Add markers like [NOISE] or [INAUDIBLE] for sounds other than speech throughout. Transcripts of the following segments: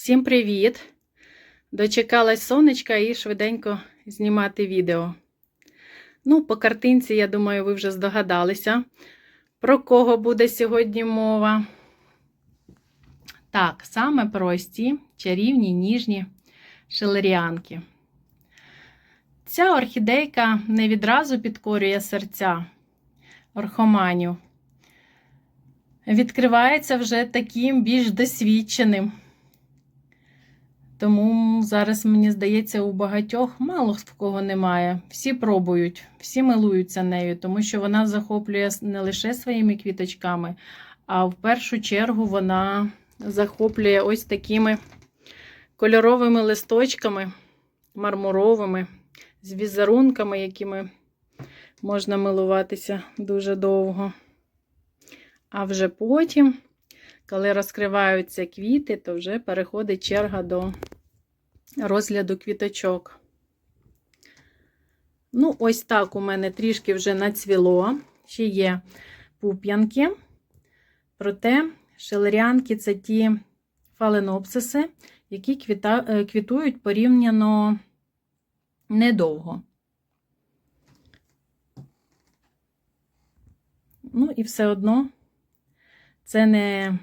Всім привіт! Дочекалась сонечка і швиденько знімати відео. Ну, по картинці, я думаю, ви вже здогадалися, про кого буде сьогодні мова. Так, саме про ось ці чарівні ніжні шелеріанки. Ця орхідейка не відразу підкорює серця орхоманів. Відкривається вже таким більш досвідченим. Тому зараз, мені здається, у багатьох мало в кого немає. Всі пробують, всі милуються нею, тому що вона захоплює не лише своїми квіточками, а в першу чергу вона захоплює ось такими кольоровими листочками, мармуровими, з візерунками, якими можна милуватися дуже довго. А вже потім, коли розкриваються квіти, то вже переходить черга до розгляду квіточок. Ну, ось так у мене трішки вже нацвіло. Ще є пуп'янки. Проте шелеріанки це ті фаленопсиси, які квіта, квітують порівняно недовго. Ну, і все одно це не,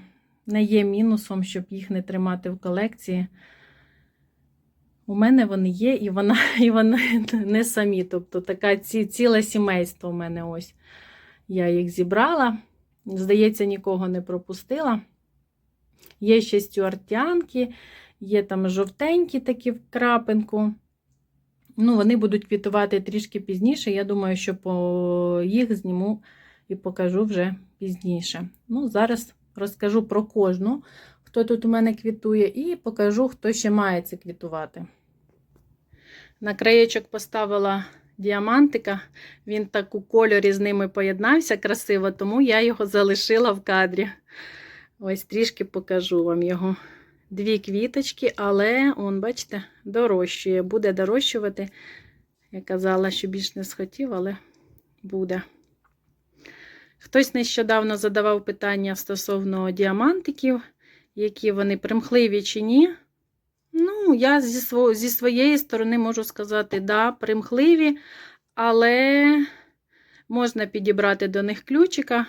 не є мінусом, щоб їх не тримати в колекції. У мене вони є, і вона, [LAUGHS] і вони не самі. Тобто така ці, ціле сімейство у мене ось. Я їх зібрала. Здається, нікого не пропустила. Є ще стюартянки, є там жовтенькі такі в крапинку. Ну, Вони будуть квітувати трішки пізніше. Я думаю, що по їх зніму і покажу вже пізніше. Ну, Зараз розкажу про кожну, хто тут у мене квітує, і покажу, хто ще має це квітувати. На краєчок поставила діамантика, він так у кольорі з ними поєднався красиво, тому я його залишила в кадрі. Ось трішки покажу вам його. Дві квіточки, але, он, бачите, дорощує. Буде дорощувати. Я казала, що більш не схотів, але буде. Хтось нещодавно задавав питання стосовно діамантиків, які вони примхливі чи ні. Ну, я зі, сво, зі своєї сторони можу сказати, да, примхливі, але можна підібрати до них ключика,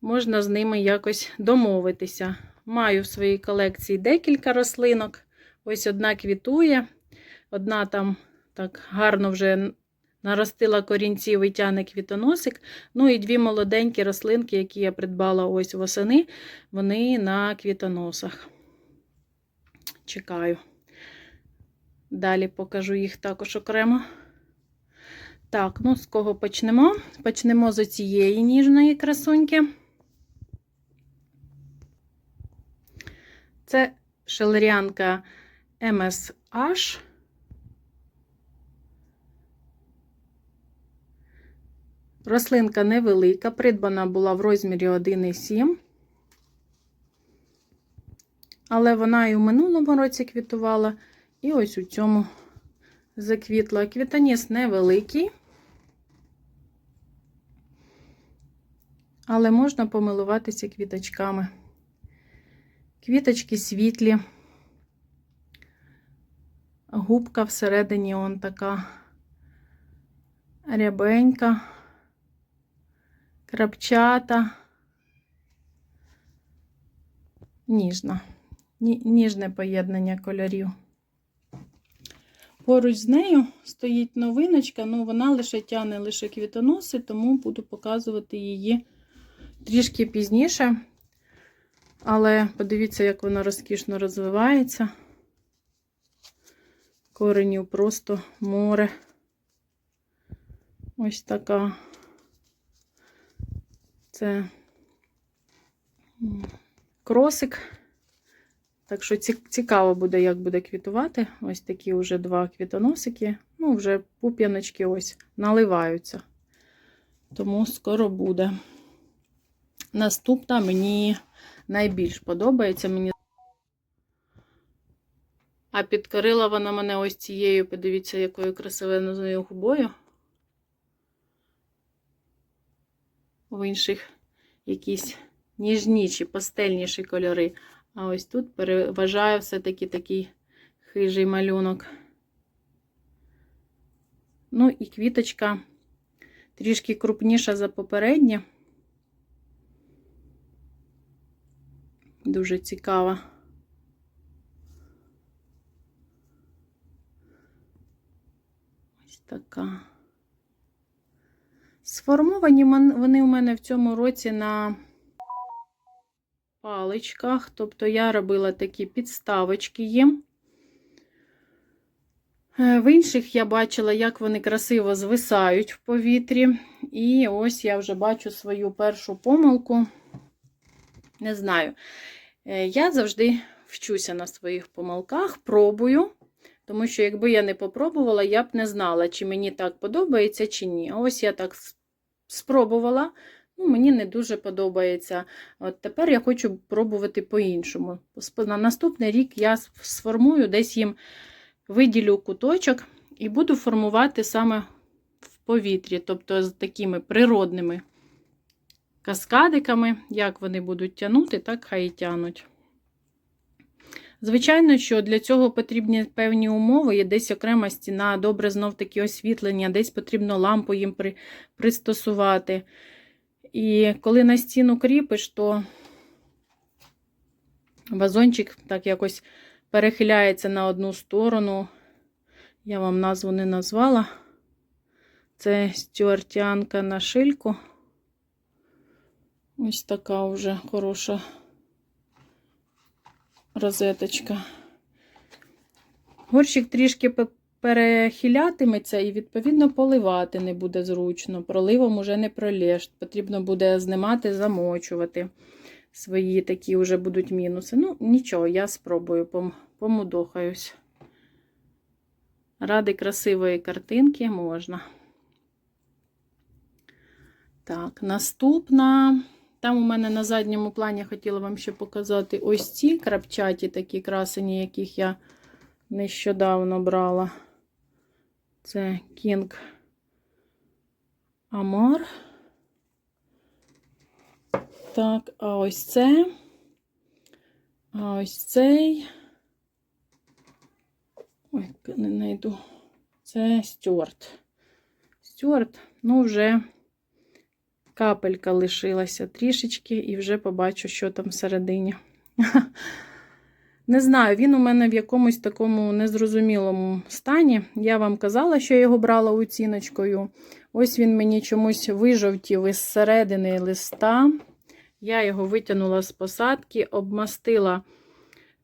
можна з ними якось домовитися. Маю в своїй колекції декілька рослинок. Ось одна квітує, одна там так гарно вже наростила корінців і тяне квітоносик. Ну і дві молоденькі рослинки, які я придбала ось восени, вони на квітоносах. Чекаю. Далі покажу їх також окремо. Так, ну з кого почнемо? Почнемо з цієї ніжної красуньки. Це шелеріанка MSH. Рослинка невелика, придбана була в розмірі 1,7. Але вона і в минулому році квітувала, і ось у цьому заквітла. Квітоніс невеликий, але можна помилуватися квіточками. Квіточки світлі, губка всередині он така рябенька, крапчата, ніжна, ніжне поєднання кольорів. Поруч з нею стоїть новиночка, але вона лише тягне лише квітоноси, тому буду показувати її трішки пізніше. Але подивіться, як вона розкішно розвивається. Коренів просто море. Ось така. Це кросик. Так що цікаво буде, як буде квітувати. Ось такі вже два квітоносики. Ну, вже пуп'яночки ось наливаються. Тому скоро буде. Наступна мені найбільш подобається. Мені А підкорила вона мене ось цією, подивіться, якою красивенною губою. В інших якісь ніжніші, пастельніші кольори. А ось тут переважає все-таки такий хижий малюнок. Ну і квіточка трішки крупніша за попереднє. Дуже цікава. Ось така. Сформовані вони у мене в цьому році на паличках. Тобто я робила такі підставочки їм. Е, В інших я бачила, як вони красиво звисають в повітрі. І ось я вже бачу свою першу помилку. Не знаю. Е, Я завжди вчуся на своїх помилках, пробую. Тому що, якби я не попробувала, я б не знала, чи мені так подобається, чи ні. Ось я так спробувала. Ну, мені не дуже подобається. От тепер я хочу пробувати по-іншому. На наступний рік я сформую десь їм виділю куточок і буду формувати саме в повітрі, тобто з такими природними каскадиками. Як вони будуть тягнути, так хай і тянуть. Звичайно, що для цього потрібні певні умови, є десь окрема стіна, добре знов таки освітлення, десь потрібно лампу їм при, пристосувати. І коли на стіну кріпиш, то вазончик так якось перехиляється на одну сторону. Я вам назву не назвала. Це стюартянка на шильку. Ось така вже хороша розеточка. Горщик трішки перехилятиметься і, відповідно, поливати не буде зручно. Проливом уже не пролєш. Потрібно буде знімати, замочувати. Свої такі вже будуть мінуси. Ну, нічого, я спробую, пом- помудохаюсь. Ради красивої картинки можна. Так, наступна. Там у мене на задньому плані хотіла вам ще показати ось ці крапчаті такі красені, яких я нещодавно брала. Це King Amar. Так, а ось це. А ось цей. Ой, не знайду. Це Стюарт. Стюарт, ну, вже капелька лишилася трішечки, і вже побачу, що там всередині. [LAUGHS] Не знаю, він у мене в якомусь такому незрозумілому стані. Я вам казала, що я його брала оціночкою. Ось він мені чомусь вижовтів із середини листа. Я його витягнула з посадки, обмастила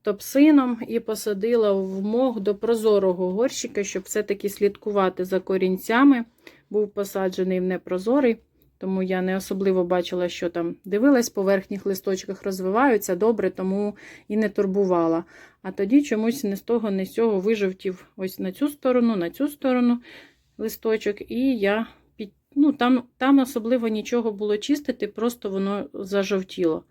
топсином і посадила в мох до прозорого горщика, щоб все-таки слідкувати за корінцями. Був посаджений в непрозорий, тому я не особливо бачила, що там дивилась, по верхніх листочках розвиваються добре, тому і не турбувала. А тоді чомусь не з того, не з цього вижовтів ось на цю сторону, на цю сторону листочок, і я під... ну, там, там особливо нічого було чистити, просто воно зажовтіло.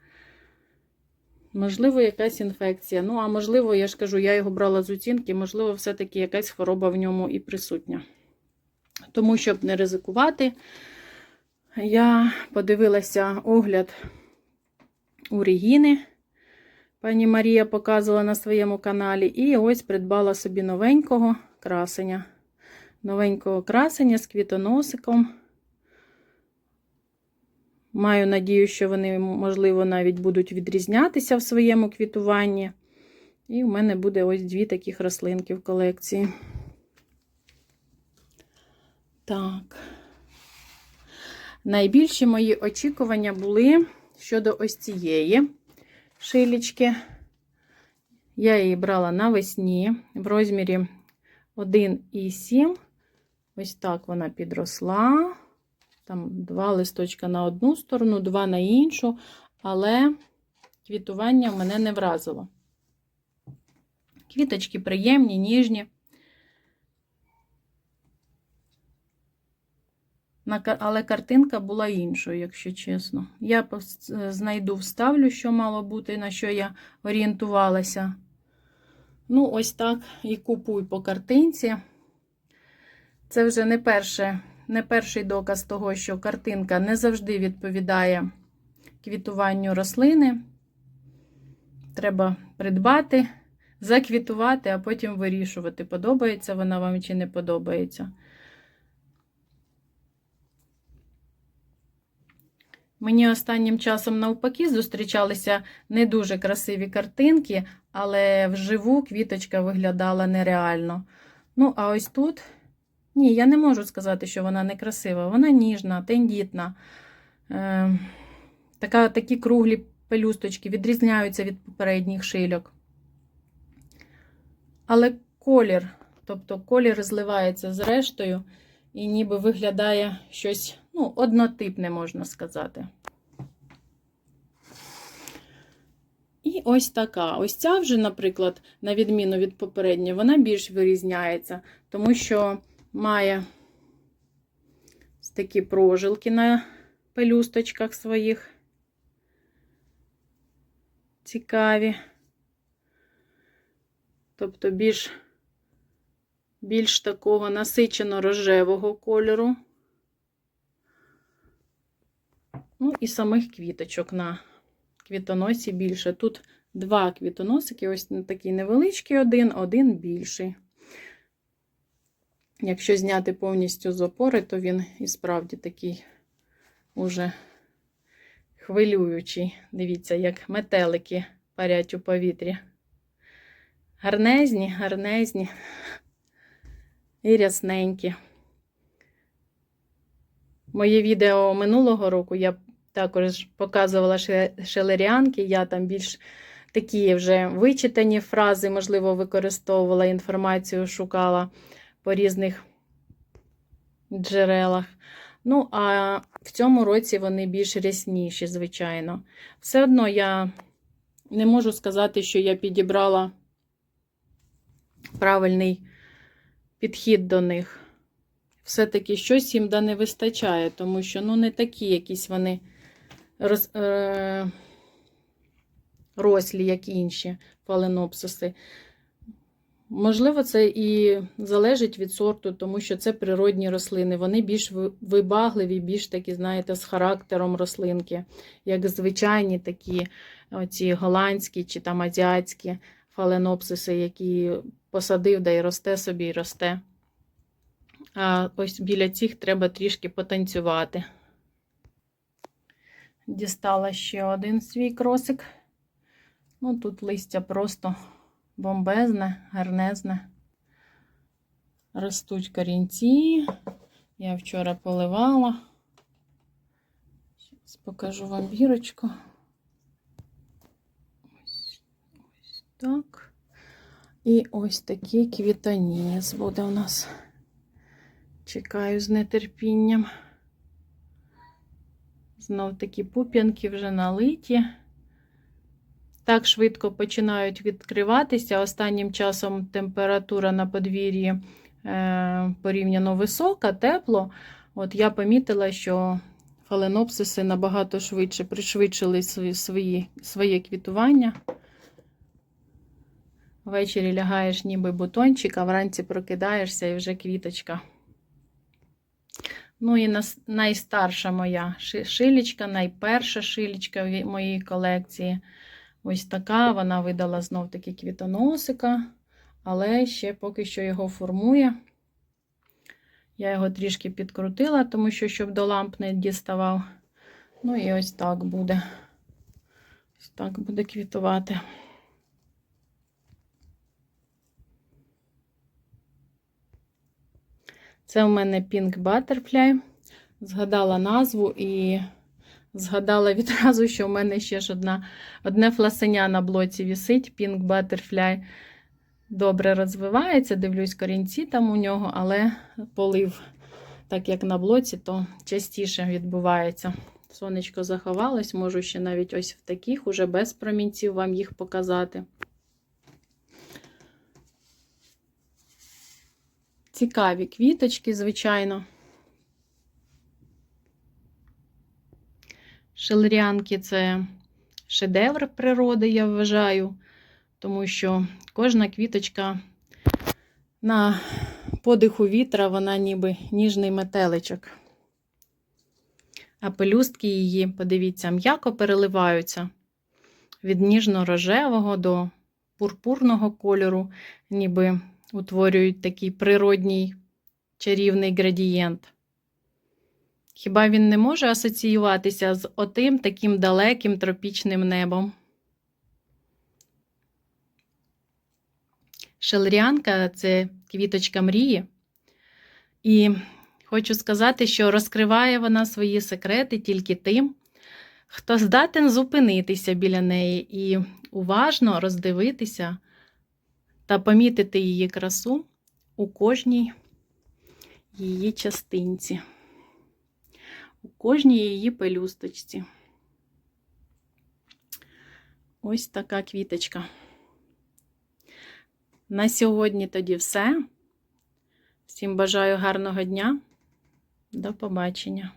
Можливо, якась інфекція. Ну, а можливо, я ж кажу, я його брала з оцінки, можливо, все-таки якась хвороба в ньому і присутня. Тому, щоб не ризикувати, я подивилася огляд у Регіни. Пані Марія показувала на своєму каналі. І ось придбала собі новенького красення. Новенького красення з квітоносиком. Маю надію, що вони, можливо, навіть будуть відрізнятися в своєму квітуванні. І в мене буде ось дві таких рослинки в колекції. Так. Найбільші мої очікування були щодо ось цієї шилічки. Я її брала навесні в розмірі 1,7. Ось так вона підросла. Там два листочка на одну сторону, два на іншу, але квітування мене не вразило. Квіточки приємні, ніжні. Але картинка була іншою, якщо чесно. Я знайду, вставлю, що мало бути, на що я орієнтувалася. Ну, ось так і купуй по картинці. Це вже не перше. Не перший доказ того, що картинка не завжди відповідає квітуванню рослини. треба придбати, заквітувати, а потім вирішувати, подобається вона вам чи не подобається. Мені останнім часом навпаки зустрічалися не дуже красиві картинки, але вживу квіточка виглядала нереально. Ну, а ось тут. Ні, я не можу сказати, що вона некрасива. Вона ніжна, тендітна. Е, така, такі круглі пелюсточки відрізняються від попередніх шильок. Але колір, тобто колір зливається з рештою і ніби виглядає щось ну, однотипне, можна сказати. І ось така. Ось ця вже, наприклад, на відміну від попередньої, вона більш вирізняється, тому що має такі прожилки на пелюсточках своїх. Цікаві. Тобто більш, більш такого насичено рожевого кольору. Ну, і самих квіточок на квітоносі більше. Тут два квітоносики, ось такий невеличкий один, один більший. Якщо зняти повністю з опори, то він і справді такий уже хвилюючий. Дивіться, як метелики парять у повітрі. Гарнезні, гарнезні і рясненькі. Моє відео минулого року я також показувала шелеріанки, я там більш такі вже вичитані фрази, можливо, використовувала інформацію, шукала по різних джерелах. Ну, а в цьому році вони більш рясніші, звичайно. Все одно я не можу сказати, що я підібрала правильний підхід до них. Все-таки щось їм да не вистачає, тому що ну, не такі якісь вони роз, е, рослі, як інші фаленопсиси. Можливо, це і залежить від сорту, тому що це природні рослини. Вони більш вибагливі, більш такі, знаєте, з характером рослинки, як звичайні такі оці голландські чи там азіатські фаленопсиси, які посадив, да й росте собі і росте. А ось біля цих треба трішки потанцювати. Дістала ще один свій кросик. Ну, тут листя просто бомбезне, гарнезне. Ростуть корінці. Я вчора поливала. Зараз покажу вам бірочку. Ось, ось так. І ось такий квітоніс буде у нас. Чекаю з нетерпінням. Знов такі пуп'янки вже налиті. Так швидко починають відкриватися. Останнім часом температура на подвір'ї е, порівняно висока, тепло. От я помітила, що фаленопсиси набагато швидше пришвидшили свої, свої, своє квітування. Ввечері лягаєш ніби бутончик, а вранці прокидаєшся і вже квіточка. Ну і найстарша моя шилічка, найперша шилічка в моїй колекції. Ось така, вона видала знов таки квітоносика, але ще поки що його формує. Я його трішки підкрутила, тому що, щоб до ламп не діставав. Ну і ось так буде. Ось так буде квітувати. Це у мене Pink Butterfly. Згадала назву і згадала відразу, що в мене ще ж одна, одне фласеня на блоці вісить. Pink Butterfly добре розвивається. Дивлюсь, корінці там у нього, але полив, так як на блоці, то частіше відбувається. Сонечко заховалось, можу ще навіть ось в таких, уже без промінців вам їх показати. Цікаві квіточки, звичайно. Шелеріанки це шедевр природи, я вважаю, тому що кожна квіточка на подиху вітра, вона ніби ніжний метеличок. А пелюстки її, подивіться, м'яко переливаються. від ніжно-рожевого до пурпурного кольору, ніби утворюють такий природній чарівний градієнт. Хіба він не може асоціюватися з отим таким далеким тропічним небом? Шелріанка це квіточка мрії. І хочу сказати, що розкриває вона свої секрети тільки тим, хто здатен зупинитися біля неї і уважно роздивитися та помітити її красу у кожній її частинці, у кожній її пелюсточці. Ось така квіточка. На сьогодні тоді все. Всім бажаю гарного дня. До побачення.